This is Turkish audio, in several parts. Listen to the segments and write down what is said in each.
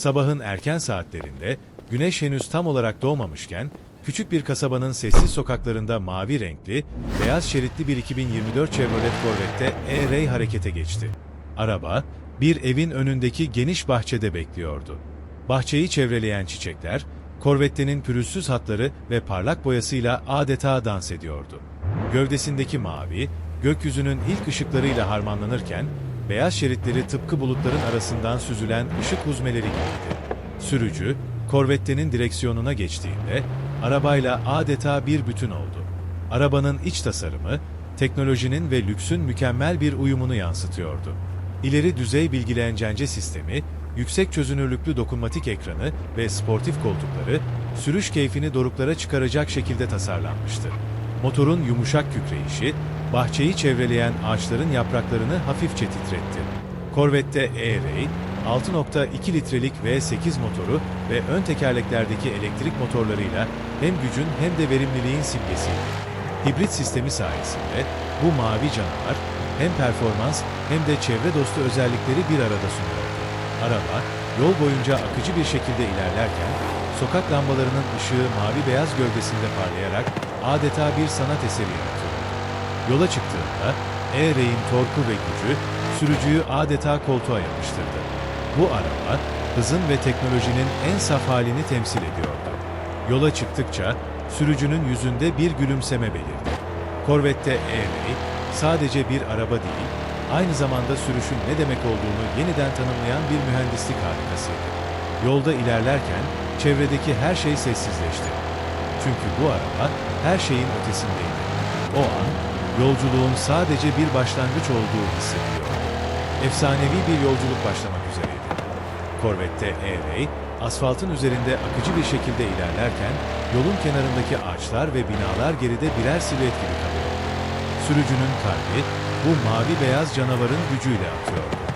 Sabahın erken saatlerinde, güneş henüz tam olarak doğmamışken, küçük bir kasabanın sessiz sokaklarında mavi renkli, beyaz şeritli bir 2024 Chevrolet Corvette E-Ray harekete geçti. Araba, bir evin önündeki geniş bahçede bekliyordu. Bahçeyi çevreleyen çiçekler, Corvette'nin pürüzsüz hatları ve parlak boyasıyla adeta dans ediyordu. Gövdesindeki mavi, gökyüzünün ilk ışıklarıyla harmanlanırken, beyaz şeritleri tıpkı bulutların arasından süzülen ışık huzmeleri gibiydi. Sürücü, Corvette'nin direksiyonuna geçtiğinde, arabayla adeta bir bütün oldu. Arabanın iç tasarımı, teknolojinin ve lüksün mükemmel bir uyumunu yansıtıyordu. İleri düzey bilgilencence sistemi, yüksek çözünürlüklü dokunmatik ekranı ve sportif koltukları, sürüş keyfini doruklara çıkaracak şekilde tasarlanmıştı. Motorun yumuşak kükreyişi, bahçeyi çevreleyen ağaçların yapraklarını hafifçe titretti. Corvette E-Ray, 6.2 litrelik V8 motoru ve ön tekerleklerdeki elektrik motorlarıyla hem gücün hem de verimliliğin simgesiydi. Hibrit sistemi sayesinde bu mavi canavar hem performans hem de çevre dostu özellikleri bir arada sunuyordu. Araba, yol boyunca akıcı bir şekilde ilerlerken, sokak lambalarının ışığı mavi beyaz gövdesinde parlayarak adeta bir sanat eseri yaratıyordu. Yola çıktığında E-Ray'in torku ve gücü sürücüyü adeta koltuğa yapıştırdı. Bu araba, hızın ve teknolojinin en saf halini temsil ediyordu. Yola çıktıkça sürücünün yüzünde bir gülümseme belirdi. Corvette E-Ray sadece bir araba değil, aynı zamanda sürüşün ne demek olduğunu yeniden tanımlayan bir mühendislik harikasıydı. Yolda ilerlerken çevredeki her şey sessizleşti. Çünkü bu araba her şeyin ötesindeydi. O an yolculuğun sadece bir başlangıç olduğu hissediliyordu. Efsanevi bir yolculuk başlamak üzereydi. Corvette E-Ray, asfaltın üzerinde akıcı bir şekilde ilerlerken yolun kenarındaki ağaçlar ve binalar geride birer silüet gibi kalıyordu. Sürücünün kalbi bu mavi beyaz canavarın gücüyle atıyordu.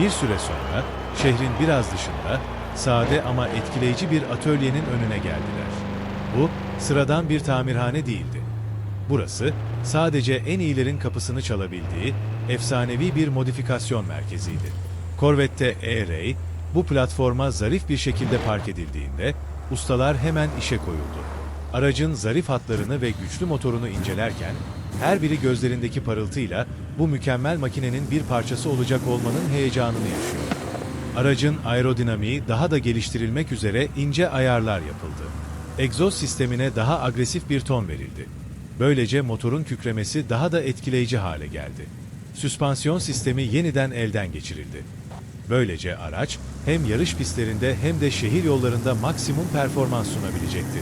Bir süre sonra şehrin biraz dışında sade ama etkileyici bir atölyenin önüne geldiler. Bu sıradan bir tamirhane değildi. Burası sadece en iyilerin kapısını çalabildiği efsanevi bir modifikasyon merkeziydi. Corvette E-Ray bu platforma zarif bir şekilde park edildiğinde ustalar hemen işe koyuldu. Aracın zarif hatlarını ve güçlü motorunu incelerken her biri gözlerindeki parıltıyla bu mükemmel makinenin bir parçası olacak olmanın heyecanını yaşıyor. Aracın aerodinamiği daha da geliştirilmek üzere ince ayarlar yapıldı. Egzoz sistemine daha agresif bir ton verildi. Böylece motorun kükremesi daha da etkileyici hale geldi. Süspansiyon sistemi yeniden elden geçirildi. Böylece araç hem yarış pistlerinde hem de şehir yollarında maksimum performans sunabilecekti.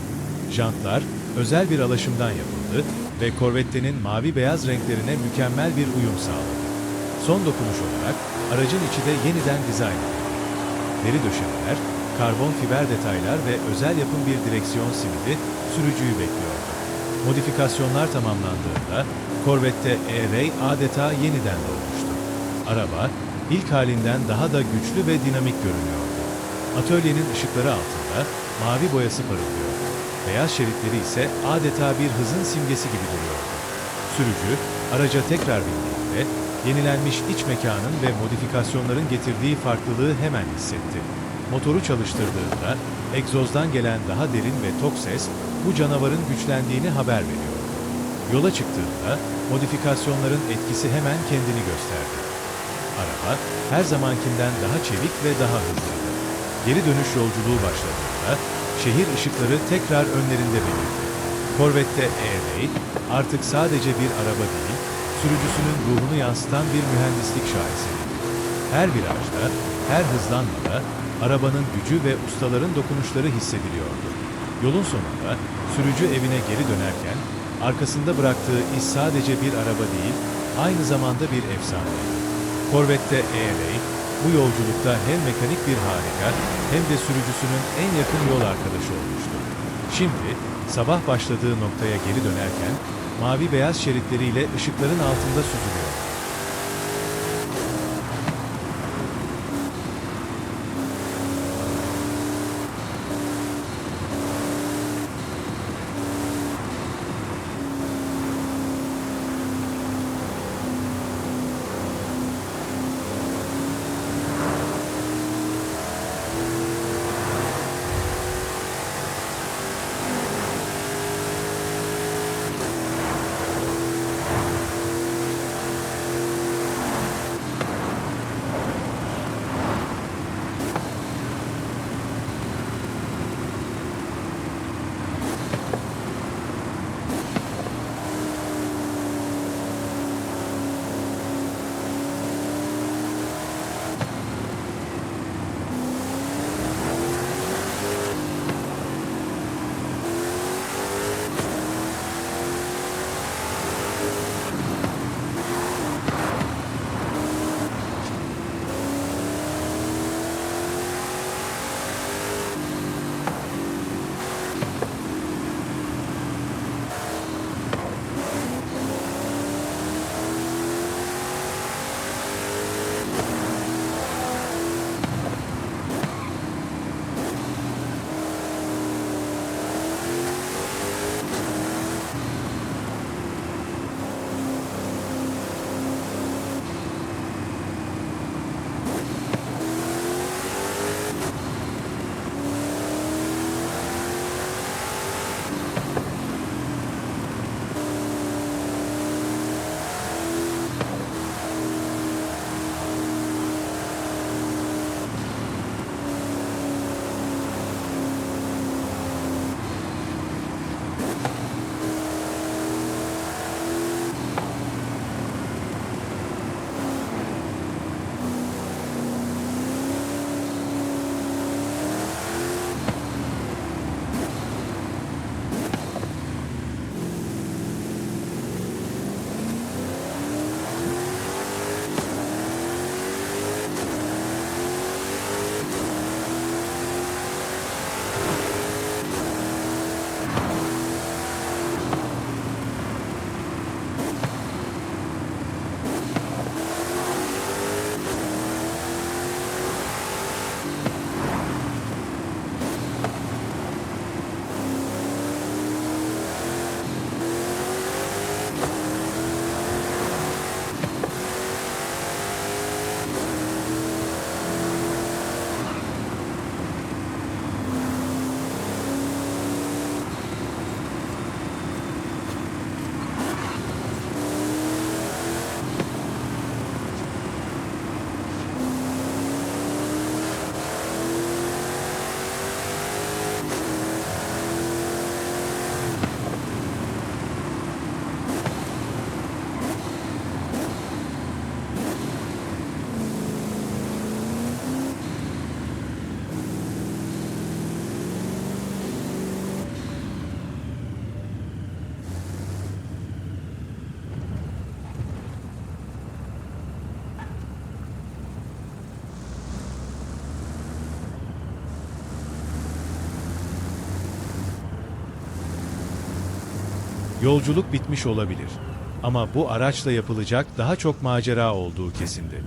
Jantlar özel bir alaşımdan yapıldı ve Corvette'nin mavi beyaz renklerine mükemmel bir uyum sağladı. Son dokunuş olarak aracın içi de yeniden dizayn edildi. Deri döşemeler, karbon fiber detaylar ve özel yapım bir direksiyon simidi sürücüyü bekliyordu. Modifikasyonlar tamamlandığında Corvette E-Ray adeta yeniden doğmuştu. Araba ilk halinden daha da güçlü ve dinamik görünüyordu. Atölyenin ışıkları altında mavi boyası parıldıyor. Beyaz şeritleri ise adeta bir hızın simgesi gibi duruyordu. Sürücü araca tekrar bindiğinde yenilenmiş iç mekanın ve modifikasyonların getirdiği farklılığı hemen hissetti. Motoru çalıştırdığında egzozdan gelen daha derin ve tok ses bu canavarın güçlendiğini haber veriyordu. Yola çıktığında modifikasyonların etkisi hemen kendini gösterdi. Araba her zamankinden daha çevik ve daha hızlıydı. Geri dönüş yolculuğu başladığında şehir ışıkları tekrar önlerinde belirdi. Corvette E-Ray artık sadece bir araba değil, sürücüsünün ruhunu yansıtan bir mühendislik şaheseriydi. Her virajda, her hızlanmada arabanın gücü ve ustaların dokunuşları hissediliyordu. Yolun sonunda sürücü evine geri dönerken arkasında bıraktığı iz sadece bir araba değil, aynı zamanda bir efsaneydi. Corvette E-Ray bu yolculukta hem mekanik bir harika hem de sürücüsünün en yakın yol arkadaşı olmuştu. Şimdi sabah başladığı noktaya geri dönerken mavi beyaz şeritleriyle ışıkların altında süzülüyor. Yolculuk bitmiş olabilir. Ama bu araçla yapılacak daha çok macera olduğu kesindi.